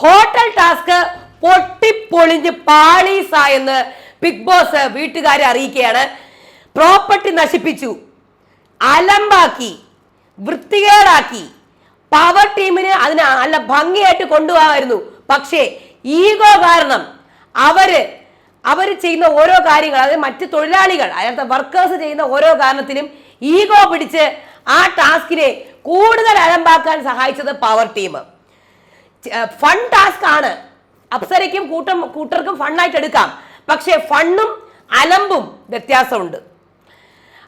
Hotel task പൊട്ടിപ്പൊളിഞ്ഞ് പാളീസായെന്ന് Bigg Boss വീട്ടുകാരെ അറിയിക്കുകയാണ്. പ്രോപ്പർട്ടി നശിപ്പിച്ചു. അലമ്പാക്കി. വൃത്തികേടാക്കി. പവർ ടീമിന് അതിന് നല്ല ഭംഗിയായിട്ട് കൊണ്ടുപോകാമായിരുന്നു. പക്ഷേ ഈഗോ കാരണം അവർ അവർ ചെയ്യുന്ന ഓരോ കാര്യങ്ങൾ അതായത് മറ്റ് തൊഴിലാളികൾ അതായത് വർക്കേഴ്സ് ചെയ്യുന്ന ഓരോ കാരണത്തിലും ഈഗോ പിടിച്ച് ആ ടാസ്കിനെ കൂടുതൽ അലമ്പാക്കാൻ സഹായിച്ചത് പവർ ടീം. ഫൺ ടാസ്ക് ആണ്. അപ്സരയ്ക്കും കൂട്ടം കൂട്ടർക്കും ഫണ്ണായിട്ട് എടുക്കാം. പക്ഷേ ഫണ്ണും അലമ്പും വ്യത്യാസമുണ്ട്.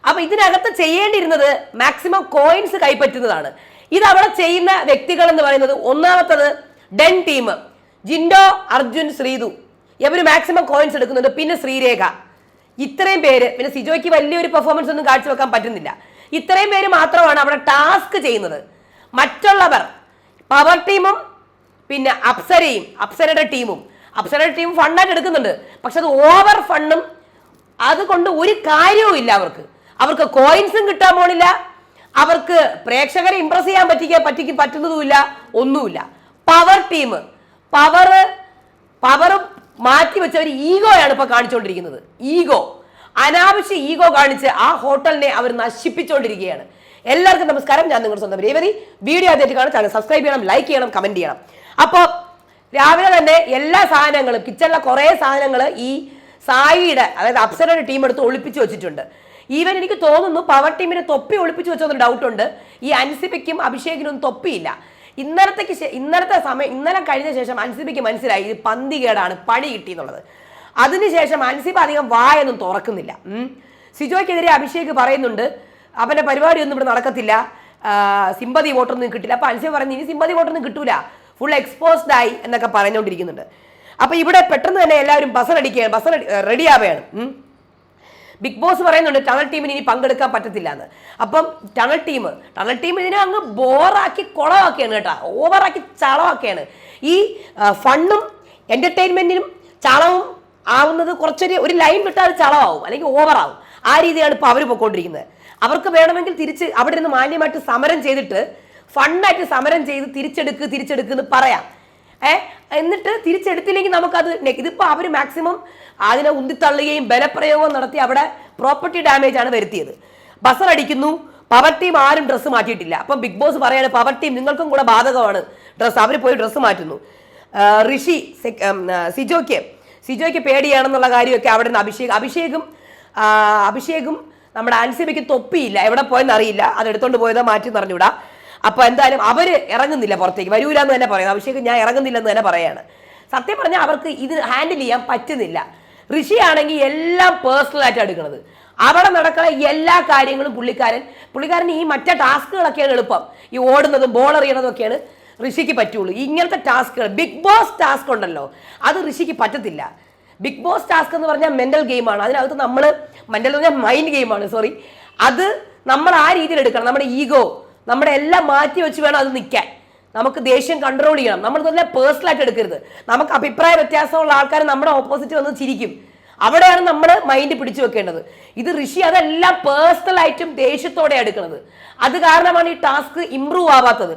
അപ്പൊ ഇതിനകത്ത് ചെയ്യേണ്ടിയിരുന്നത് മാക്സിമം കോയിൻസ് കൈപ്പറ്റുന്നതാണ്. ഇത് അവിടെ ചെയ്യുന്ന വ്യക്തികൾ എന്ന് പറയുന്നത് ഒന്നാമത്തത് ഡെൻ ടീം. ജിൻഡോ അർജുൻ ശ്രീതു. ഇവർ മാക്സിമം കോയിൻസ് എടുക്കുന്നുണ്ട്. പിന്നെ ശ്രീരേഖ. ഇത്രയും പേര് പിന്നെ സിജോയ്ക്ക് വലിയൊരു പെർഫോമൻസ് ഒന്നും കാഴ്ചവെക്കാൻ പറ്റുന്നില്ല. ഇത്രയും പേര് മാത്രമാണ് അവിടെ ടാസ്ക് ചെയ്യുന്നത്. മറ്റുള്ളവർ പവർ ടീമും പിന്നെ അപ്സരയും അപ്സരയുടെ ടീമും. അപ്സരയുടെ ടീം ഫണ്ടായിട്ട് എടുക്കുന്നുണ്ട്. പക്ഷെ അത് ഓവർ ഫണ്ടും അതുകൊണ്ട് ഒരു കാര്യവും ഇല്ല അവർക്ക്. അവർക്ക് കോയിൻസും കിട്ടാൻ പോണില്ല. അവർക്ക് പ്രേക്ഷകരെ ഇമ്പ്രസ് ചെയ്യാൻ പറ്റിക്ക പറ്റിക്ക് പറ്റുന്നതുമില്ല. ഒന്നുമില്ല. പവർ ടീം പവർ പവർ മാറ്റി വെച്ച ഒരു ഈഗോയാണ് ഇപ്പൊ കാണിച്ചുകൊണ്ടിരിക്കുന്നത് ഈഗോ അനാവശ്യ ഈഗോ കാണിച്ച് ആ ഹോട്ടലിനെ അവർ നശിപ്പിച്ചുകൊണ്ടിരിക്കുകയാണ് എല്ലാവർക്കും നമസ്കാരം. ഞാൻ നിങ്ങളുടെ സ്വന്തം രേവതി. വീഡിയോ ആദ്യമായിട്ട് കാണാൻ ചാനൽ സബ്സ്ക്രൈബ് ചെയ്യണം ലൈക്ക് ചെയ്യണം കമന്റ് ചെയ്യണം. അപ്പോൾ രാവിലെ തന്നെ എല്ലാ സാധനങ്ങളും കിച്ചണിലെ കുറേ സാധനങ്ങൾ ഈ സായിയുടെ അതായത് അപ്സരയുടെ ടീം എടുത്ത് ഒളിപ്പിച്ച് വെച്ചിട്ടുണ്ട്. ഈവൻ എനിക്ക് തോന്നുന്നു പവർ ടീമിനെ തൊപ്പി ഒളിപ്പിച്ച് വെച്ചൊന്നും ഡൗട്ടുണ്ട് ഈ അൻസിബയ്ക്കും അഭിഷേകിനും തൊപ്പിയില്ല. ഇന്നലത്തേക്ക് ഇന്നലത്തെ സമയം ഇന്നലെ കഴിഞ്ഞ ശേഷം അൻസിബയ്ക്ക് മനസ്സിലായി ഇത് പന്തികേടാണ് പണി കിട്ടി എന്നുള്ളത് അതിനുശേഷം അൻസിബ അധികം വായൊന്നും തുറക്കുന്നില്ല. സിജോയ്ക്കെതിരെ അഭിഷേക് പറയുന്നുണ്ട് അവന്റെ പരിപാടിയൊന്നും ഇവിടെ നടക്കത്തില്ല. സിമ്പതി വോട്ടൊന്നും കിട്ടില്ല. അപ്പൊ അൻസിബ പറയുന്നത് ഇനി സിമ്പതി വോട്ടൊന്നും കിട്ടൂല. ഫുൾ എക്സ്പോസ്ഡ് ആയി എന്നൊക്കെ പറഞ്ഞുകൊണ്ടിരിക്കുന്നുണ്ട്. അപ്പൊ ഇവിടെ പെട്ടെന്ന് തന്നെ എല്ലാവരും ബസറടിക്കുകയാണ് ബസർ റെഡി ആവുകയാണ്. ബിഗ് ബോസ് പറയുന്നുണ്ട് ടണൽ ടീമിന് ഇനി പങ്കെടുക്കാൻ പറ്റത്തില്ല എന്ന് അപ്പം ടണൽ ടീം ടണൽ ടീം ഇതിനെ അങ്ങ് ബോറാക്കി കുളമാക്കിയാണ് കേട്ടോ. ഓവറാക്കി ചളമാക്കിയാണ് ഈ ഫണ്ണും എന്റർടൈൻമെന്റിനും ചളവും ആവുന്നത് കുറച്ചൊരു ഒരു ലൈൻ വിട്ടാൽ അത് ചളമാവും അല്ലെങ്കിൽ ഓവറാവും ആ രീതിയാണ് ഇപ്പോൾ അവർ പോയിക്കൊണ്ടിരിക്കുന്നത്. അവർക്ക് വേണമെങ്കിൽ തിരിച്ച് അവിടെ നിന്ന് മാന്യമായിട്ട് സമരം ചെയ്തിട്ട് ഫണ്ണായിട്ട് സമരം ചെയ്ത് തിരിച്ചെടുക്ക് തിരിച്ചെടുക്ക് എന്ന് പറയാം. ഏ? എന്നിട്ട് തിരിച്ചെടുത്തില്ലെങ്കിൽ നമുക്കത് ഇതിപ്പോൾ ഇതിപ്പോ അവർ മാക്സിമം അതിനെ ഉന്തിത്തള്ളുകയും ബലപ്രയോഗവും നടത്തി അവിടെ പ്രോപ്പർട്ടി ഡാമേജ് ആണ് വരുത്തിയത്. ബസർ അടിക്കുന്നു പവർ ടീം ആരും ഡ്രസ്സ് മാറ്റിയിട്ടില്ല. അപ്പം ബിഗ് ബോസ് പറയാണ് പവർ ടീം നിങ്ങൾക്കും കൂടെ ബാധകമാണ്. ഡ്രസ്സ് അവർ പോയി ഡ്രസ്സ് മാറ്റുന്നു. ഋഷി സിജോയ്ക്ക് സിജോയ്ക്ക് പേടിയാണെന്നുള്ള കാര്യമൊക്കെ അവിടെ നിന്ന് അഭിഷേക് അഭിഷേകും അഭിഷേകും നമ്മുടെ ആൻസിബയ്ക്ക് തൊപ്പിയില്ല. എവിടെ പോയെന്ന് അറിയില്ല അത് എടുത്തോണ്ട് പോയതോ മാറ്റി അറിഞ്ഞൂടാ അപ്പൊ എന്തായാലും അവർ ഇറങ്ങുന്നില്ല പുറത്തേക്ക്. വരൂല എന്ന് തന്നെ പറയുന്നു. അഭിഷേക് ഞാൻ ഇറങ്ങുന്നില്ലെന്ന് തന്നെ പറയാണ്. സത്യം പറഞ്ഞാൽ അവർക്ക് ഇത് ഹാൻഡിൽ ചെയ്യാൻ പറ്റുന്നില്ല. ഋഷി ആണെങ്കിൽ എല്ലാം പേഴ്സണൽ ആയിട്ട് എടുക്കുന്നത് അവിടെ നടക്കുന്ന എല്ലാ കാര്യങ്ങളും പുള്ളിക്കാരൻ പുള്ളിക്കാരൻ ഈ മറ്റേ ടാസ്കുകളൊക്കെയാണ് എളുപ്പം. ഈ ഓടുന്നതും ബോൾ എറിയണതും ഒക്കെയാണ് ഋഷിക്ക് പറ്റുള്ളൂ. ഇങ്ങനത്തെ ടാസ്കുകൾ ബിഗ് ബോസ് ടാസ്ക് ഉണ്ടല്ലോ അത് ഋഷിക്ക് പറ്റത്തില്ല. ബിഗ് ബോസ് ടാസ്ക് എന്ന് പറഞ്ഞാൽ മെന്റൽ ഗെയിമാണ് അതിനകത്ത് നമ്മൾ മെന്റൽ എന്ന് പറഞ്ഞാൽ മൈൻഡ് ഗെയിമാണ് സോറി അത് നമ്മൾ ആ രീതിയിൽ എടുക്കണം. നമ്മുടെ ഈഗോ നമ്മുടെ എല്ലാം മാറ്റി വെച്ച് വേണം അത് നിൽക്കാൻ. നമുക്ക് ദേഷ്യം കൺട്രോൾ ചെയ്യണം. നമ്മൾ പേഴ്സണൽ പേഴ്സണലായിട്ട് എടുക്കരുത്. നമുക്ക് അഭിപ്രായ വ്യത്യാസമുള്ള ആൾക്കാർ നമ്മുടെ ഓപ്പോസിറ്റ് വന്ന് ചിരിക്കും. അവിടെയാണ് നമ്മൾ മൈൻഡ് പിടിച്ചു വെക്കേണ്ടത്. ഇത് ഋഷി അതെല്ലാം പേഴ്സണലായിട്ടും ദേഷ്യത്തോടെ എടുക്കുന്നത് അത് കാരണമാണ് ഈ ടാസ്ക് ഇംപ്രൂവ് ആവാത്തത്.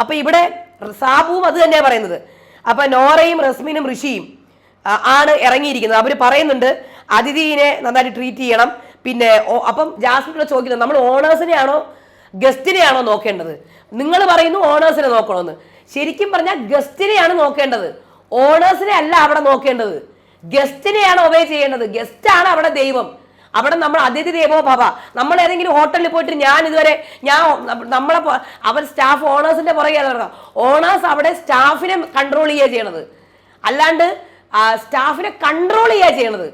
അപ്പൊ ഇവിടെ സാബുവും അത് തന്നെയാണ് പറയുന്നത്. അപ്പൊ നോറയും റസ്മിനും ഋഷിയും ആണ് ഇറങ്ങിയിരിക്കുന്നത്. അവർ പറയുന്നുണ്ട് അതിഥിനെ നന്നായിട്ട് ട്രീറ്റ് ചെയ്യണം. പിന്നെ അപ്പം ജാസ്മിനോട് ചോദിക്കുന്നത് നമ്മൾ ഓണേഴ്സിനെയാണോ ഗസ്റ്റിനെയാണോ നോക്കേണ്ടത്? നിങ്ങൾ പറയുന്നു ഓണേഴ്സിനെ നോക്കണമെന്ന്. ശരിക്കും പറഞ്ഞാൽ ഗസ്റ്റിനെയാണ് നോക്കേണ്ടത്. ഓണേഴ്സിനെ അല്ല അവിടെ നോക്കേണ്ടത്. ഗസ്റ്റിനെയാണ് ഒബേ ചെയ്യേണ്ടത്. ഗസ്റ്റാണ് അവിടെ ദൈവം. അവിടെ നമ്മൾ അതിഥി ദേവോ ഭവ. നമ്മൾ ഏതെങ്കിലും ഹോട്ടലിൽ പോയിട്ട് ഞാൻ ഇതുവരെ ഞാൻ നമ്മളെ അവർ സ്റ്റാഫ് ഓണേഴ്സിന്റെ പുറകെ ഓണേഴ്സ് അവിടെ സ്റ്റാഫിനെ കൺട്രോൾ ചെയ്യുക ചെയ്യണത്. അല്ലാണ്ട് സ്റ്റാഫിനെ കൺട്രോൾ ചെയ്യുക ചെയ്യണത്.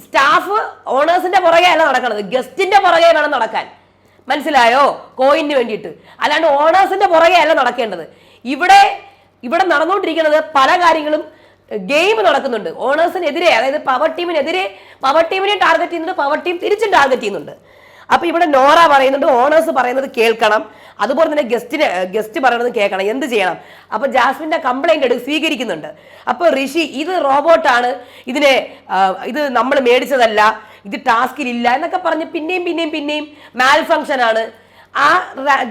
സ്റ്റാഫ് ഓണേഴ്സിന്റെ പുറകെ അല്ല നടക്കണത്. ഗസ്റ്റിന്റെ പുറകെ വേണം നടക്കാൻ. മനസ്സിലായോ? കോയിന് വേണ്ടിയിട്ട്. അല്ലാണ്ട് ഓണേഴ്സിന്റെ പുറകെ അല്ല നടക്കേണ്ടത്. ഇവിടെ ഇവിടെ നടന്നുകൊണ്ടിരിക്കുന്നത് പല കാര്യങ്ങളും ഗെയിം നടക്കുന്നുണ്ട്. ഓണേഴ്സിനെതിരെ അതായത് പവർ ടീമിനെതിരെ പവർ ടീമിനെ ടാർഗറ്റ് ചെയ്യുന്നുണ്ട് പവർ ടീം തിരിച്ചും ടാർഗറ്റ് ചെയ്യുന്നുണ്ട്. അപ്പൊ ഇവിടെ നോറ പറയുന്നുണ്ട് ഓണേഴ്സ് പറയുന്നത് കേൾക്കണം. അതുപോലെ തന്നെ ഗസ്റ്റിന് ഗസ്റ്റ് പറയുന്നത് കേൾക്കണം. എന്ത് ചെയ്യണം? അപ്പൊ ജാസ്മിന്റെ കംപ്ലൈന്റ് എടുത്ത് സ്വീകരിക്കുന്നുണ്ട്. അപ്പൊ ഋഷി ഇത് റോബോട്ടാണ് ഇതിനെ ഇത് നമ്മൾ മേടിച്ചതല്ല. ഇത് ടാസ്കിൽ ഇല്ല എന്നൊക്കെ പറഞ്ഞ് പിന്നെയും പിന്നെയും പിന്നെയും മാൽ ഫങ്ഷൻ ആണ് ആ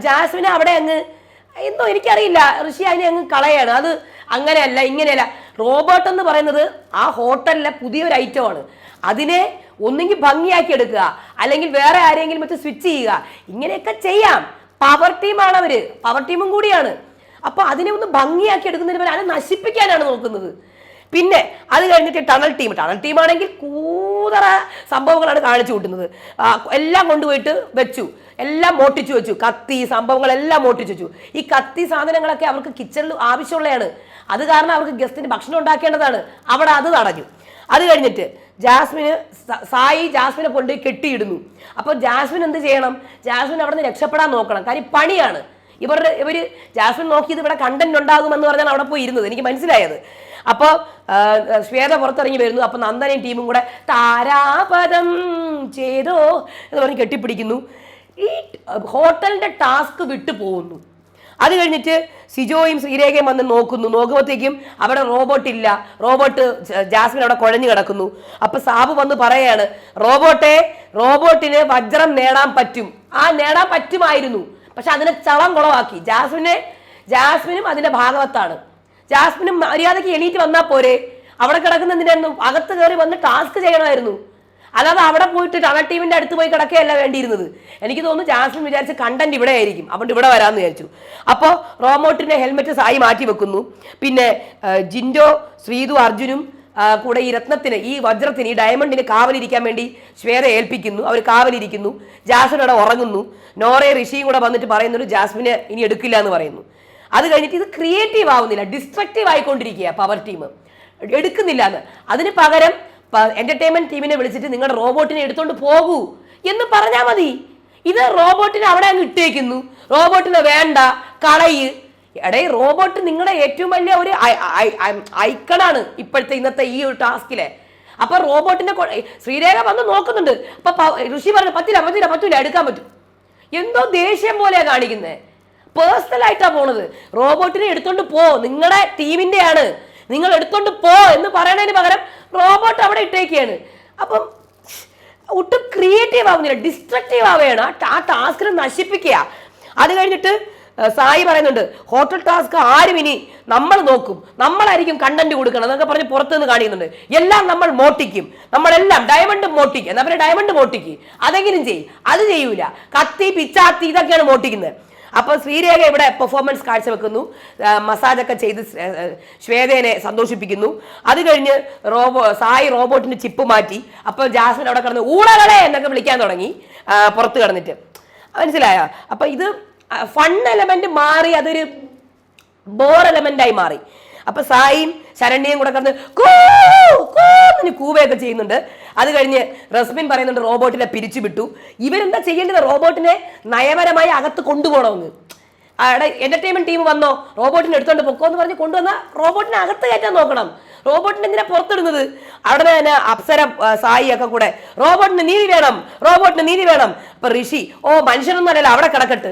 ജാസ്മിന് അവിടെ അങ്ങ് എന്തോ എനിക്കറിയില്ല. ഋഷി അതിനെ അങ്ങ് കളയാണ്. അത് അങ്ങനെയല്ല ഇങ്ങനെയല്ല. റോബോട്ട് എന്ന് പറയുന്നത് ആ ഹോട്ടലിലെ പുതിയൊരു ഐറ്റമാണ്. അതിനെ ഒന്നെങ്കിൽ ഭംഗിയാക്കി എടുക്കുക അല്ലെങ്കിൽ വേറെ ആരെങ്കിലും വെച്ച് സ്വിച്ച് ചെയ്യുക. ഇങ്ങനെയൊക്കെ ചെയ്യാം. പവർ ടീമാണ് അവർ. പവർ ടീമും കൂടിയാണ്. അപ്പൊ അതിനെ ഒന്ന് ഭംഗിയാക്കി എടുക്കുന്നതിന് അതിനെ നശിപ്പിക്കാനാണ് നോക്കുന്നത്. പിന്നെ അത് കഴിഞ്ഞിട്ട് ടണൽ ടീം. ടണൽ ടീമാണെങ്കിൽ കൂതറ സംഭവങ്ങളാണ് കാണിച്ചു കൂട്ടുന്നത്. എല്ലാം കൊണ്ടുപോയിട്ട് വെച്ചു. എല്ലാം മോട്ടിച്ചു വെച്ചു. കത്തി സംഭവങ്ങളെല്ലാം മോട്ടിച്ചു വെച്ചു. ഈ കത്തി സാധനങ്ങളൊക്കെ അവർക്ക് കിച്ചണിൽ ആവശ്യമുള്ളതാണ്. അത് കാരണം അവർക്ക് ഗസ്റ്റിന് ഭക്ഷണം ഉണ്ടാക്കേണ്ടതാണ്. അവിടെ അത് തടഞ്ഞു. അത് കഴിഞ്ഞിട്ട് ജാസ്മിന് സായി ജാസ്മിനെ കൊണ്ട് കെട്ടിയിടുന്നു. അപ്പോൾ ജാസ്മിൻ എന്ത് ചെയ്യണം? ജാസ്മിൻ അവിടെ നിന്ന് രക്ഷപ്പെടാൻ നോക്കണം. കാര്യം പണിയാണ്. ഇവരുടെ ഇവർ ജാസ്മിൻ നോക്കിയത് ഇവിടെ കണ്ടന്റ് ഉണ്ടാകുമെന്ന് പറഞ്ഞാൽ അവിടെ പോയി ഇരുന്നത് എനിക്ക് മനസ്സിലായത്. അപ്പോൾ ശ്വേത പുറത്തിറങ്ങി വരുന്നു. അപ്പോൾ നന്ദനയും ടീമും കൂടെ താരാപദം ചെയ്തോ എന്ന് പറഞ്ഞ് കെട്ടിപ്പിടിക്കുന്നു. ഈ ഹോട്ടലിന്റെ ടാസ്ക് വിട്ടു പോകുന്നു. അത് കഴിഞ്ഞിട്ട് സിജോയും ശ്രീരേഖയും വന്ന് നോക്കുന്നു. നോക്കുമ്പോഴത്തേക്കും അവിടെ റോബോട്ട് ഇല്ല. റോബോട്ട് ജാസ്മിൻ അവിടെ കുഴഞ്ഞു കിടക്കുന്നു. അപ്പൊ സാബു വന്ന് പറയാണ് റോബോട്ടെ റോബോട്ടിന് വജ്രം നേടാൻ പറ്റും. ആ നേടാൻ പറ്റുമായിരുന്നു. പക്ഷെ അതിനെ ചളം കുളവാക്കി. ജാസ്മിനെ ജാസ്മിനും അതിന്റെ ഭാഗവത്താണ്. ജാസ്മിനും മര്യാദയ്ക്ക് എണീറ്റ് വന്നാൽ പോരെ? അവിടെ കിടക്കുന്ന എന്തിനായിരുന്നു അകത്ത് കയറി വന്ന് ടാസ്ക് ചെയ്യണമായിരുന്നു. അല്ലാതെ അവിടെ പോയിട്ട് ടണൽ ടീമിന്റെ അടുത്ത് പോയി കിടക്കുകയല്ല വേണ്ടിയിരുന്നത്. എനിക്ക് തോന്നുന്നു ജാസ്മിൻ വിചാരിച്ച് കണ്ടന്റ് ഇവിടെ ആയിരിക്കും. അതുകൊണ്ട് ഇവിടെ വരാമെന്ന് വിചാരിച്ചു. അപ്പോൾ റോമോട്ടിന്റെ ഹെൽമെറ്റ് സായി മാറ്റി വെക്കുന്നു. പിന്നെ ജിൻഡോ ശ്രീതു അർജുനും കൂടെ ഈ രത്നത്തിന് ഈ വജ്രത്തിന് ഈ ഡയമണ്ടിന് കാവലിരിക്കാൻ വേണ്ടി ശ്വേത ഏൽപ്പിക്കുന്നു. അവർ കാവലിരിക്കുന്നു. ജാസ്മിൻ അവിടെ ഉറങ്ങുന്നു. നോറെ ഋഷിയും കൂടെ വന്നിട്ട് പറയുന്നുണ്ട് ജാസ്മിനെ ഇനി എടുക്കില്ല എന്ന് പറയുന്നു. അത് കഴിഞ്ഞിട്ട് ഇത് ക്രിയേറ്റീവ് ആവുന്നില്ല ഡിസ്ട്രക്റ്റീവ് ആയിക്കൊണ്ടിരിക്കുക പവർ ടീം എടുക്കുന്നില്ല എന്ന് അതിന് പകരം എന്റർടൈൻമെന്റ് ടീമിനെ വിളിച്ചിട്ട് നിങ്ങളുടെ റോബോട്ടിനെ എടുത്തോണ്ട് പോകൂ എന്ന് പറഞ്ഞാൽ മതി. ഇത് റോബോട്ടിനെ അവിടെ അങ്ങ് ഇട്ടേക്കുന്നു. റോബോട്ടിനെ വേണ്ട കളയ്. എടേ റോബോട്ട് നിങ്ങളുടെ ഏറ്റവും വലിയ ഒരു ഐക്കണാണ് ഇപ്പോഴത്തെ ഇന്നത്തെ ഈ ഒരു ടാസ്കിലെ. അപ്പൊ റോബോട്ടിന്റെ ശ്രീരേഖ വന്ന് നോക്കുന്നുണ്ട്. അപ്പൊ ഋഷി പറഞ്ഞു പറ്റില്ല പറ്റില്ല പറ്റൂല എടുക്കാൻ പറ്റും. എന്തോ ദേഷ്യം പോലെയാണ് കാണിക്കുന്നത് പേഴ്സണൽ ആയിട്ടാ പോണത്. റോബോട്ടിനെ എടുത്തോണ്ട് പോ. നിങ്ങളുടെ ടീമിന്റെ ആണ് നിങ്ങൾ എടുത്തോണ്ട് പോ എന്ന് പറയണതിന് പകരം റോബോട്ട് അവിടെ ഇട്ടേക്കാണ്. അപ്പം ഒട്ടും ക്രിയേറ്റീവ് ആവുന്നില്ല ഡിസ്ട്രക്റ്റീവ് ആവുകയാണ്. ആ ടാസ്കിനെ നശിപ്പിക്കുക. അത് കഴിഞ്ഞിട്ട് സായി പറയുന്നുണ്ട് ഹോട്ടൽ ടാസ്ക് ആരും ഇനി നമ്മൾ നോക്കും. നമ്മളായിരിക്കും കണ്ടന്റ് കൊടുക്കണം. എന്നൊക്കെ പറഞ്ഞ് പുറത്തുനിന്ന് കാണിക്കുന്നുണ്ട്. എല്ലാം നമ്മൾ മോട്ടിക്കും. നമ്മളെല്ലാം ഡയമണ്ട് മോട്ടിക്കും. എന്നാ പിന്നെ ഡയമണ്ട് മോട്ടിക്ക്. അതെങ്കിലും ചെയ്യും. അത് ചെയ്യൂല. കത്തി പിച്ചാത്തി ഇതൊക്കെയാണ് മോട്ടിക്കുന്നത്. അപ്പോൾ ശ്രീരേഖ ഇവിടെ പെർഫോമൻസ് കാഴ്ചവെക്കുന്നു. മസാജ് ഒക്കെ ചെയ്ത് ശ്വേതേനെ സന്തോഷിപ്പിക്കുന്നു. അത് കഴിഞ്ഞ് റോബോ സായി റോബോട്ടിന്റെ ചിപ്പ് മാറ്റി. അപ്പോൾ ജാസ്മിൻ അവിടെ കിടന്ന് ഊളകളെ എന്നൊക്കെ വിളിക്കാൻ തുടങ്ങി. പുറത്ത് കിടന്നിട്ട്. മനസ്സിലായോ? അപ്പൊ ഇത് ഫൺ എലമെന്റ് മാറി അതൊരു ബോർ എലമെന്റ് ആയി മാറി. അപ്പൊ സായിയും ശരണ്യയും കൂടെ കൂന്ന് കൂ എന്ന് കൂവയൊക്കെ ചെയ്യുന്നുണ്ട്. അത് കഴിഞ്ഞ് റസ്മിൻ പറയുന്നുണ്ട് റോബോട്ടിനെ പിരിച്ചു വിട്ടു. ഇവരെന്താ ചെയ്യേണ്ടത്? റോബോട്ടിനെ നയപരമായി അകത്ത് കൊണ്ടുപോകണമെന്ന് അവിടെ എന്റർടൈൻമെന്റ് ടീം വന്നോ റോബോട്ടിനെ എടുത്തോണ്ട് പൊക്കോ എന്ന് പറഞ്ഞ് കൊണ്ടുവന്ന റോബോട്ടിനെ അകത്ത് കയറ്റാൻ നോക്കണം. റോബോട്ടിനെ എന്തിനാ പുറത്തിടുന്നത്? അവിടെ തന്നെ അപ്സര സായി ഒക്കെ കൂടെ റോബോട്ടിന് നീതി വേണം റോബോട്ടിന് നീതി വേണം. അപ്പൊ ഋഷി ഓ മനുഷ്യനൊന്നും അല്ലല്ലോ അവിടെ കിടക്കട്ട്.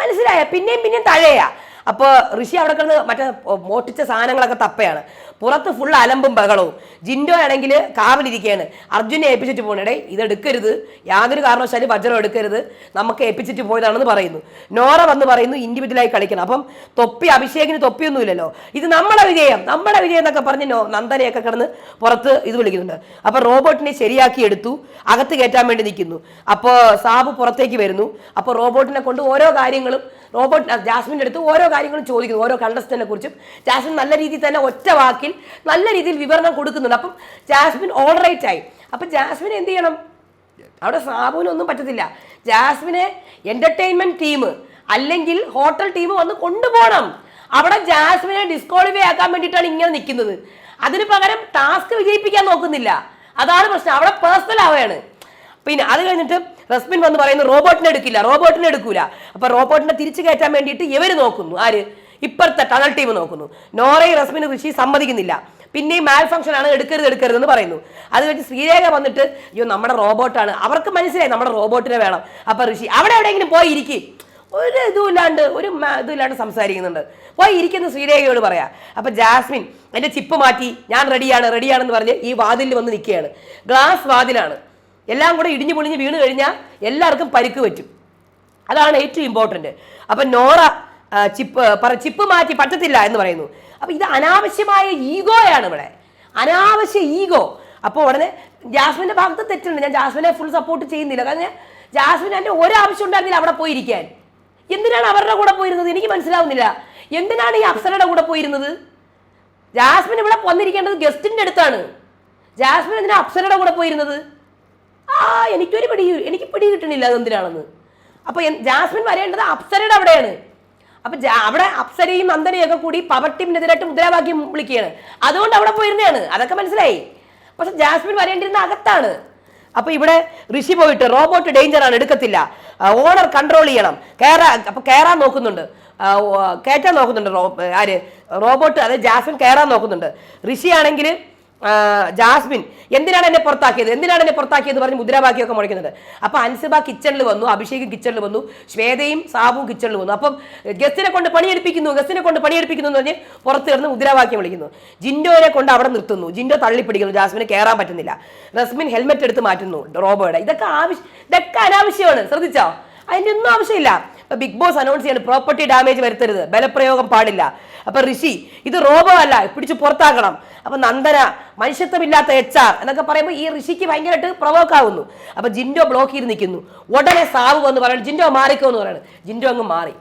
മനസ്സിലായ? പിന്നെയും പിന്നെയും തഴയാ. അപ്പോൾ ഋഷി അവിടെ കിടന്ന് മറ്റേ മോട്ടിച്ച സാധനങ്ങളൊക്കെ തപ്പയാണ്. പുറത്ത് ഫുൾ അലമ്പും ബഹളവും. ജിൻഡോ ആണെങ്കിൽ കാറിലിരിക്കുകയാണ് അർജുനെ ഏൽപ്പിച്ചിട്ട് പോകണേ. ഇത് എടുക്കരുത്. യാതൊരു കാരണവശാലും വജ്രം എടുക്കരുത്. നമുക്ക് ഏൽപ്പിച്ചിട്ട് പോയതാണെന്ന് പറയുന്നു. നോറ വന്ന് പറയുന്നു ഇൻഡിവിജ്വലായി കളിക്കണം. അപ്പം തൊപ്പി അഭിഷേകിന് തൊപ്പിയൊന്നുമില്ലല്ലോ. ഇത് നമ്മളെ വിജയം നമ്മുടെ വിജയം എന്നൊക്കെ പറഞ്ഞ് നോ- നന്ദനയൊക്കെ കിടന്ന് പുറത്ത് ഇത് വിളിക്കുന്നുണ്ട്. അപ്പൊ റോബോട്ടിനെ ശരിയാക്കി എടുത്തു. അകത്ത് കയറ്റാൻ വേണ്ടി നിൽക്കുന്നു. അപ്പോൾ സാബു പുറത്തേക്ക് വരുന്നു. അപ്പോൾ റോബോട്ടിനെ കൊണ്ട് ഓരോ കാര്യങ്ങളും റോബോട്ട് ജാസ്മിന്റെ അടുത്ത് ഓരോ കാര്യങ്ങളും ചോദിക്കുന്നു. ഓരോ കണ്ടസ്റ്റിനെ കുറിച്ചും. ജാസ്മിൻ നല്ല രീതിയിൽ തന്നെ ഒറ്റ വാക്കിൽ നല്ല രീതിയിൽ വിവരണം കൊടുക്കുന്നുണ്ട്. അപ്പം ജാസ്മിൻ ഓൾറൈറ്റ് ആയി. അപ്പം ജാസ്മിൻ എന്ത് ചെയ്യണം? അവിടെ സാബുവിനൊന്നും പറ്റത്തില്ല. ജാസ്മിനെ എന്റർടൈൻമെന്റ് ടീം അല്ലെങ്കിൽ ഹോട്ടൽ ടീം വന്ന് കൊണ്ടുപോകണം. അവിടെ ജാസ്മിനെ ഡിസ്ക്വാളിഫൈ ആക്കാൻ വേണ്ടിയിട്ടാണ് ഇങ്ങനെ നിൽക്കുന്നത്. അതിന് പകരം ടാസ്ക് വിജയിപ്പിക്കാൻ നോക്കുന്നില്ല. അതാണ് പ്രശ്നം. അവിടെ പേഴ്സണൽ ആവുകയാണ് പിന്നെ അത് കഴിഞ്ഞിട്ട് റസ്മിൻ വന്ന് പറയുന്നു റോബോട്ടിനെ എടുക്കില്ല റോബോട്ടിനെ എടുക്കൂല. അപ്പൊ റോബോട്ടിനെ തിരിച്ചു കയറ്റാൻ വേണ്ടിയിട്ട് ഇവർ നോക്കുന്നു. ആര്? ഇപ്പുറത്തെ ടണൽ ടീം നോക്കുന്നു. നോറയും റസ്മിന് ഋഷി സമ്മതിക്കുന്നില്ല. പിന്നെയും മാൽ ഫംഗ്ഷൻ ആണ് എടുക്കരുത് എടുക്കരുത് എന്ന് പറയുന്നു. അത് കഴിഞ്ഞ് ശ്രീരേഖ വന്നിട്ട് അയ്യോ നമ്മുടെ റോബോട്ടാണ് അവർക്ക് മനസ്സിലായി നമ്മുടെ റോബോട്ടിനെ വേണം. അപ്പൊ ഋഷി അവിടെ എവിടെയെങ്കിലും പോയി ഇരിക്കും. ഒരു ഇതുമില്ലാണ്ട് ഒരു ഇതുമില്ലാണ്ട് സംസാരിക്കുന്നുണ്ട്. പോയി ഇരിക്കുന്ന ശ്രീരേഖയോട് പറയാം. അപ്പൊ ജാസ്മിൻ എന്റെ ചിപ്പ് മാറ്റി ഞാൻ റെഡിയാണ് റെഡിയാണെന്ന് പറഞ്ഞ് ഈ വാതിലിൽ വന്ന് നിൽക്കുകയാണ്. ഗ്ലാസ് വാതിലാണ്. എല്ലാം കൂടെ ഇടിഞ്ഞു പൊളിഞ്ഞ് വീണ് കഴിഞ്ഞാൽ എല്ലാവർക്കും പരിക്ക് പറ്റും. അതാണ് ഏറ്റവും ഇമ്പോർട്ടന്റ് അപ്പം നോറ ചിപ്പ് പറ ചിപ്പ് മാറ്റി പറ്റത്തില്ല എന്ന് പറയുന്നു. അപ്പൊ ഇത് അനാവശ്യമായ ഈഗോയാണ് ഇവിടെ. അനാവശ്യ ഈഗോ. അപ്പോൾ ഉടനെ ജാസ്മിന്റെ ഭാഗത്ത് തെറ്റുണ്ട്. ഞാൻ ജാസ്മിനെ ഫുൾ സപ്പോർട്ട് ചെയ്യുന്നില്ല. കാരണം ജാസ്മിൻ എന്റെ ഒരാവശ്യം ഉണ്ടായിരുന്നില്ല അവിടെ പോയിരിക്കാൻ. എന്തിനാണ് അവരുടെ കൂടെ പോയിരുന്നത്? എനിക്ക് മനസ്സിലാവുന്നില്ല. എന്തിനാണ് ഈ അപ്സരയുടെ കൂടെ പോയിരുന്നത്? ജാസ്മിൻ ഇവിടെ വന്നിരിക്കേണ്ടത് ഗസ്റ്റിന്റെ അടുത്താണ്. ജാസ്മിൻ എന്തിനാ അപ്സരയുടെ കൂടെ പോയിരുന്നത്? ആ എനിക്കൊരു പിടി എനിക്ക് പിടി കിട്ടണില്ല അത് എന്തിനാണെന്ന്. അപ്പൊ ജാസ്മിൻ വരേണ്ടത് അപ്സരയുടെ അവിടെയാണ്. അപ്പൊ അവിടെ അപ്സരയും നന്ദനയും ഒക്കെ കൂടി പവർ ടീമിനെതിരായിട്ട് മുദ്രാവാക്യം വിളിക്കുകയാണ്. അതുകൊണ്ട് അവിടെ പോയിരുന്നതാണ്. അതൊക്കെ മനസ്സിലായി. പക്ഷെ ജാസ്മിൻ വരേണ്ടിരുന്ന അകത്താണ്. അപ്പൊ ഇവിടെ ഋഷി പോയിട്ട് റോബോട്ട് ഡേഞ്ചർ ആണ് എടുക്കത്തില്ല. ഓണർ കൺട്രോൾ ചെയ്യണം. കയറാ അപ്പൊ കയറാൻ നോക്കുന്നുണ്ട്. കയറ്റാൻ നോക്കുന്നുണ്ട് ആര്? റോബോട്ട് അതായത് ജാസ്മിൻ കയറാൻ നോക്കുന്നുണ്ട്. ഋഷി ആണെങ്കിൽ ജാസ്മിൻ എന്തിനാണ് എന്നെ പുറത്താക്കിയത്? എന്തിനാണ് എന്നെ പുറത്താക്കിയത് പറഞ്ഞ് മുദ്രാവാക്യമൊക്കെ മുഴക്കുന്നുണ്ട് അപ്പൊ അൻസിബ കിച്ചണിൽ വന്നു അഭിഷേകും കിച്ചണിൽ വന്നു ശ്വേതയും സാബുവും കിച്ചണിൽ വന്നു. അപ്പം ഗസ്റ്റിനെ കൊണ്ട് പണിയെടുപ്പിക്കുന്നു ഗസ്റ്റിനെ കൊണ്ട് പണിയെടുപ്പിക്കുന്നു എന്ന് പറഞ്ഞ് പുറത്ത് കിടന്ന് മുദ്രാവാക്യം വിളിക്കുന്നു. ജിൻഡോനെ കൊണ്ട് അവിടെ നിർത്തുന്നു. ജിൻഡോ തള്ളിപ്പിടിക്കുന്നു ജാസ്മിന് കയറാൻ പറ്റുന്നില്ല. റസ്മിൻ ഹെൽമെറ്റ് എടുത്ത് മാറ്റുന്നു റോബോയുടെ. ഇതൊക്കെ ആവശ്യം ഇതൊക്കെ അനാവശ്യമാണ്. ശ്രദ്ധിച്ചോ? അതിന്റെ ഒന്നും ആവശ്യമില്ല. ബിഗ് ബോസ് അനൗൺസ് ചെയ്യാണ് പ്രോപ്പർട്ടി ഡാമേജ് വരുത്തരുത്. ബലപ്രയോഗം പാടില്ല. അപ്പൊ ഋഷി ഇത് റോബോ അല്ല പിടിച്ച് പുറത്താക്കണം. അപ്പൊ നന്ദന മനുഷ്യത്വമില്ലാത്ത എച്ച് ആർ എന്നൊക്കെ പറയുമ്പോൾ ഈ ഋഷിക്ക് ഭയങ്കരമായിട്ട് പ്രൊവോക്ക് ആവുന്നു. അപ്പൊ ജിൻഡോ ബ്ലോക്ക് ചെയ്ത് നിൽക്കുന്നു. ഉടനെ സാവ് എന്ന് പറയുന്നത് ജിൻഡോ മാറിക്കോ എന്ന് പറയുന്നത് ജിൻഡോ അങ്ങ് മാറി.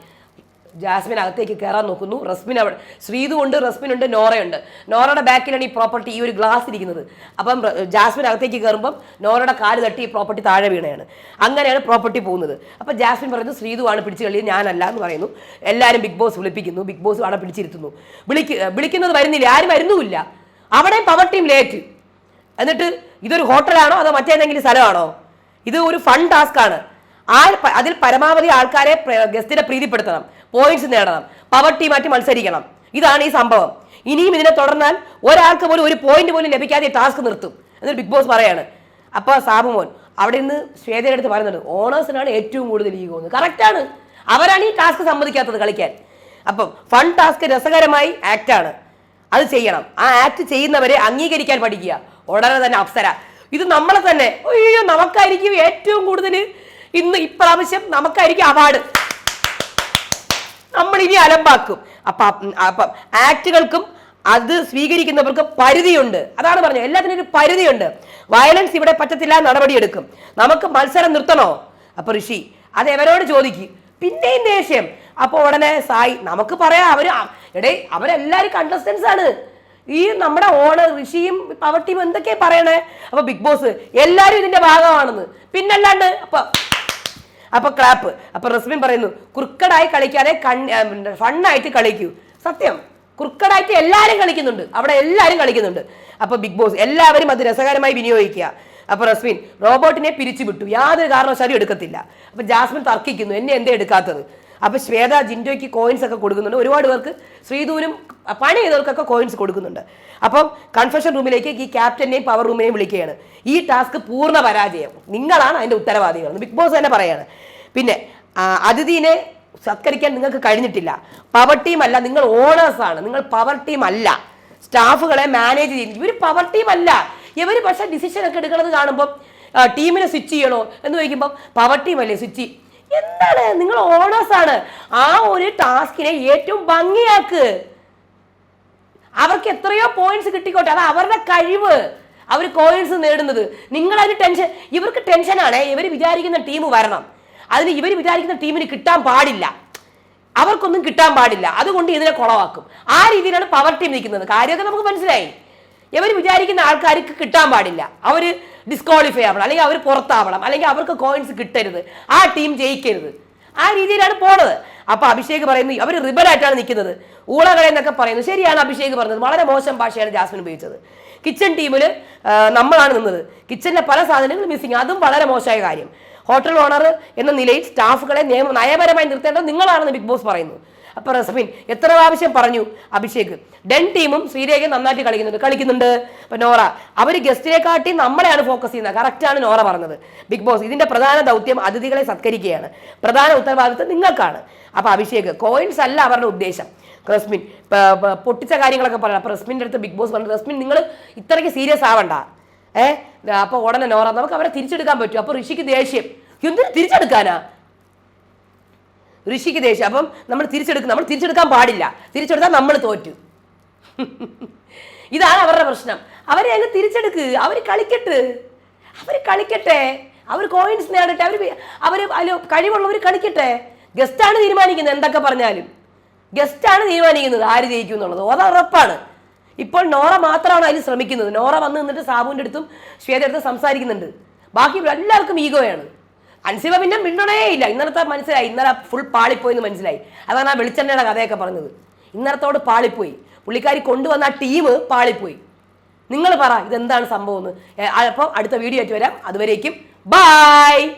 ജാസ്മിൻ അകത്തേക്ക് കയറാൻ നോക്കുന്നു. റസ്മിൻ അവിടെ ശ്രീതു ഉണ്ട് റസ്മിൻ ഉണ്ട് നോറയുണ്ട്. നോറയുടെ ബാക്കിലാണ് ഈ പ്രോപ്പർട്ടി ഈ ഒരു ഗ്ലാസ് ഇരിക്കുന്നത്. അപ്പം ജാസ്മിൻ അകത്തേക്ക് കയറുമ്പം നോറയുടെ കാൽ തട്ടി ഈ പ്രോപ്പർട്ടി താഴെ വീണയാണ്. അങ്ങനെയാണ് പ്രോപ്പർട്ടി പോകുന്നത്. അപ്പം ജാസ്മിൻ പറയുന്നത് ശ്രീതു ആണ് പിടിച്ചു കളിയത് ഞാനല്ല എന്ന് പറയുന്നു. എല്ലാവരും ബിഗ് ബോസ് വിളിപ്പിക്കുന്നു. ബിഗ് ബോസ് അവിടെ പിടിച്ചിരുത്തുന്നു. വിളിക്ക് വിളിക്കുന്നത് വരുന്നില്ല ആരും വരുന്നുമില്ല. അവിടെ പവർ ടീം ലേറ്റ് എന്നിട്ട് ഇതൊരു ഹോട്ടലാണോ അതോ മറ്റേതെങ്കിലും സ്ഥലമാണോ? ഇത് ഒരു ഫൺ ടാസ്ക് ആണ്. ആ അതിൽ പരമാവധി ആൾക്കാരെ ഗസ്റ്റിനെ പ്രീതിപ്പെടുത്തണം. പോയിന്റ്സ് നേടണം. പവർ ടീമായിട്ട് മത്സരിക്കണം. ഇതാണ് ഈ സംഭവം. ഇനിയും ഇതിനെ തുടർന്നാൽ ഒരാൾക്ക് പോലും ഒരു പോയിന്റ് പോലും ലഭിക്കാതെ ടാസ്ക് നിർത്തും. എന്നിട്ട് ബിഗ് ബോസ് പറയാണ് അപ്പൊ സാബുമോൻ അവിടെ നിന്ന് ശ്വേതയുടെ അടുത്ത് പറയുന്നുണ്ട് ഓണേഴ്സിനാണ് ഏറ്റവും കൂടുതൽ ഈ പോകുന്നത് കറക്റ്റാണ് അവരാണ് ഈ ടാസ്ക് സമ്മതിക്കാത്തത് കളിക്കാൻ. അപ്പം ഫൺ ടാസ്ക് രസകരമായി ആക്റ്റാണ് അത് ചെയ്യണം. ആ ആക്ട് ചെയ്യുന്നവരെ അംഗീകരിക്കാൻ പഠിക്കുക. ഉടനെ തന്നെ അപ്സര. ഇത് നമ്മളെ തന്നെ അയ്യോ നമുക്കായിരിക്കും ഏറ്റവും കൂടുതൽ ഇന്ന് ഇപ്രാവശ്യം നമുക്കായിരിക്കും അവാർഡ് നമ്മൾ ഇനി അലമ്പാക്കും. അപ്പൊ ആക്ടുകൾക്കും അത് സ്വീകരിക്കുന്നവർക്ക് പരിധിയുണ്ട്. അതാണ് പറഞ്ഞത്. എല്ലാത്തിനും ഒരു പരിധിയുണ്ട്. വയലൻസ് ഇവിടെ പറ്റത്തില്ല നടപടിയെടുക്കും. നമുക്ക് മത്സരം നിർത്തണോ? അപ്പൊ ഋഷി അത് എവരോട് ചോദിക്കും? പിന്നെയും ദേഷ്യം. അപ്പൊ ഉടനെ സായി നമുക്ക് പറയാം അവർ എടേ അവരെല്ലാരും കണ്ടസ്റ്റൻസ് ആണ്. ഈ നമ്മുടെ ഓണർ ഋഷിയും പവർ ടീം എന്തൊക്കെയാ പറയണേ? അപ്പൊ ബിഗ് ബോസ് എല്ലാരും ഇതിന്റെ ഭാഗമാണെന്ന്. പിന്നല്ലാണ്ട് അപ്പൊ അപ്പൊ ക്ലാപ്പ് അപ്പൊ റസ്മിൻ പറയുന്നു കുർക്കടായി കളിക്കാതെ ഫണ്ണായിട്ട് കളിക്കൂ. സത്യം. കുർക്കടായിട്ട് എല്ലാവരും കളിക്കുന്നുണ്ട്. അവിടെ എല്ലാവരും കളിക്കുന്നുണ്ട്. അപ്പൊ ബിഗ് ബോസ് എല്ലാവരും അത് രസകരമായി വിനിയോഗിക്കുക. അപ്പൊ റസ്മിൻ റോബോട്ടിനെ പിരിച്ചു വിട്ടു യാതൊരു കാരണവശാലും എടുക്കത്തില്ല. അപ്പൊ ജാസ്മിൻ തർക്കിക്കുന്നു എന്നെ എന്തേ എടുക്കാത്തത്? അപ്പൊ ശ്വേത ജിൻഡോയ്ക്ക് കോയിൻസ് ഒക്കെ കൊടുക്കുന്നുണ്ട്. ഒരുപാട് പേർക്ക് ശ്രീദൂരും പണി ചെയ്തവർക്കൊക്കെ കോയിൻസ് കൊടുക്കുന്നുണ്ട്. അപ്പം കൺഫെഷൻ റൂമിലേക്ക് ഈ ക്യാപ്റ്റനെയും പവർ റൂമിനെയും വിളിക്കുകയാണ്. ഈ ടാസ്ക് പൂർണ പരാജയം. നിങ്ങളാണ് അതിന്റെ ഉത്തരവാദികൾ ബിഗ് ബോസ് തന്നെ പറയാണ്. പിന്നെ അതിഥീനെ സത്കരിക്കാൻ നിങ്ങൾക്ക് കഴിഞ്ഞിട്ടില്ല. പവർ ടീം അല്ല നിങ്ങൾ ഓണേഴ്സ് ആണ്. നിങ്ങൾ പവർ ടീം അല്ല. സ്റ്റാഫുകളെ മാനേജ് ചെയ്യുന്നു ഇവർ പവർ ടീം അല്ല. ഇവർ പക്ഷേ ഡിസിഷൻ ഒക്കെ എടുക്കുന്നത് കാണുമ്പോൾ ടീമിനെ സ്വിച്ച് ചെയ്യണോ എന്ന് ചോദിക്കുമ്പോൾ പവർ ടീം അല്ലേ സ്വിച്ച് എന്താണ്? നിങ്ങൾ ഓണേഴ്സ് ആണ്. ആ ഒരു ടാസ്കിനെ ഏറ്റവും ഭംഗിയാക്ക്. അവർക്ക് എത്രയോ പോയിന്റ്സ് കിട്ടിക്കോട്ടെ. അത് അവരുടെ കഴിവ്. അവർ കോയിൻസ് നേടുന്നത്. നിങ്ങൾ അതിന് ടെൻഷൻ ഇവർക്ക് ടെൻഷനാണ് ഇവർ വിചാരിക്കുന്ന ടീം വരണം. അതിന് ഇവർ വിചാരിക്കുന്ന ടീമിന് കിട്ടാൻ പാടില്ല. അവർക്കൊന്നും കിട്ടാൻ പാടില്ല. അതുകൊണ്ട് ഇതിനെ കുളവാക്കും. ആ രീതിയിലാണ് പവർ ടീം നിൽക്കുന്നത്. കാര്യമൊക്കെ നമുക്ക് മനസ്സിലായി. ഇവർ വിചാരിക്കുന്ന ആൾക്കാർക്ക് കിട്ടാൻ പാടില്ല. അവർ ഡിസ്ക്വാളിഫൈ ആവണം. അല്ലെങ്കിൽ അവർ പുറത്താവണം. അല്ലെങ്കിൽ അവർക്ക് കോയിൻസ് കിട്ടരുത്. ആ ടീം ജയിക്കരുത്. ആ രീതിയിലാണ് പോണത്. അപ്പൊ അഭിഷേക് പറയുന്നു അവർ റിബലായിട്ടാണ് നിൽക്കുന്നത്. ഊളകളെ എന്നൊക്കെ പറയുന്നു. ശരിയാണ് അഭിഷേക് പറഞ്ഞത്. വളരെ മോശം ഭാഷയാണ് ജാസ്മിൻ ഉപയോഗിച്ചത്. കിച്ചൺ ടീമിൽ നമ്മളാണ് നിന്നത്. കിച്ചണിലെ പല സാധനങ്ങളും മിസ്സിങ് അതും വളരെ മോശമായ കാര്യം. ഹോട്ടൽ ഓണർ എന്ന നിലയിൽ സ്റ്റാഫുകളെ നിയമ നയപരമായി നിർത്തേണ്ടത് നിങ്ങളാണെന്ന് ബിഗ് ബോസ് പറയുന്നു. അപ്പൊ റസ്മിൻ എത്ര പ്രാവശ്യം പറഞ്ഞു അഭിഷേക്? ഡെൻ ടീമും ശ്രീരേഖയും നന്നായിട്ട് കളിക്കുന്നുണ്ട്. കളിക്കുന്നുണ്ട്. അപ്പൊ നോറ അവർ ഗസ്റ്റിനെ കാട്ടി നമ്മളെയാണ് ഫോക്കസ് ചെയ്യുന്നത്. കറക്റ്റാണ് നോറ പറഞ്ഞത്. ബിഗ് ബോസ് ഇതിന്റെ പ്രധാന ദൗത്യം അതിഥികളെ സത്കരിക്കുകയാണ്. പ്രധാന ഉത്തരവാദിത്വം നിങ്ങൾക്കാണ്. അപ്പൊ അഭിഷേക് കോയിൻസ് അല്ല അവരുടെ ഉദ്ദേശം. റസ്മിൻ പൊട്ടിച്ച കാര്യങ്ങളൊക്കെ പറയാം അപ്പൊ റസ്മിന്റെ അടുത്ത് ബിഗ് ബോസ് പറഞ്ഞു റസ്മിൻ നിങ്ങൾ ഇത്രയ്ക്ക് സീരിയസ് ആവണ്ട. ഏഹ് അപ്പൊ ഉടനെ നോറ നമുക്ക് അവരെ തിരിച്ചെടുക്കാൻ പറ്റും. അപ്പൊ ഋഷിക്ക് ദേഷ്യം. എന്തിനു തിരിച്ചെടുക്കാനാ? ഋഷിക്ക് ദേഷ്യം. അപ്പം നമ്മൾ തിരിച്ചെടുക്കും നമ്മൾ തിരിച്ചെടുക്കാൻ പാടില്ല. തിരിച്ചെടുത്താൽ നമ്മൾ തോറ്റു. ഇതാണ് അവരുടെ പ്രശ്നം. അവരെ അങ്ങ് തിരിച്ചെടുക്ക്. അവർ കളിക്കട്ട്. അവർ കളിക്കട്ടെ. അവർ കോയിൻസ് നേടട്ടെ. അവർ അവർ അതിൽ കഴിവുള്ളവർ കളിക്കട്ടെ. ഗസ്റ്റാണ് തീരുമാനിക്കുന്നത്. എന്തൊക്കെ പറഞ്ഞാലും. ഗസ്റ്റാണ് തീരുമാനിക്കുന്നത്. ആര് ജയിക്കും എന്നുള്ളത്. അത് ഉറപ്പാണ്. ഇപ്പോൾ നോറ മാത്രമാണ് അതിൽ ശ്രമിക്കുന്നത്. നോറ വന്ന് നിന്നിട്ട് സാബുവിന്റെ അടുത്തും ശ്വേതയുടെ അടുത്തും സംസാരിക്കുന്നുണ്ട്. ബാക്കി എല്ലാവർക്കും ഈഗോയാണ്. അൻസിബ പിന്നെ മിണ്ടണേ ഇല്ല. ഇന്നലത്തെ മനസ്സിലായി. ഇന്നലെ ഫുൾ പാളിപ്പോയി എന്ന് മനസ്സിലായി. അതാണ് ആ വെളിച്ചെണ്ണയുടെ കഥയൊക്കെ പറഞ്ഞത്. ഇന്നലത്തോട് പാളിപ്പോയി. പുള്ളിക്കാരി കൊണ്ടുവന്ന ആ ടീം പാളിപ്പോയി. നിങ്ങൾ പറ ഇതെന്താണ് സംഭവം എന്ന്. അപ്പം അടുത്ത വീഡിയോ ആയിട്ട് വരാം. അതുവരേക്കും. ബായ്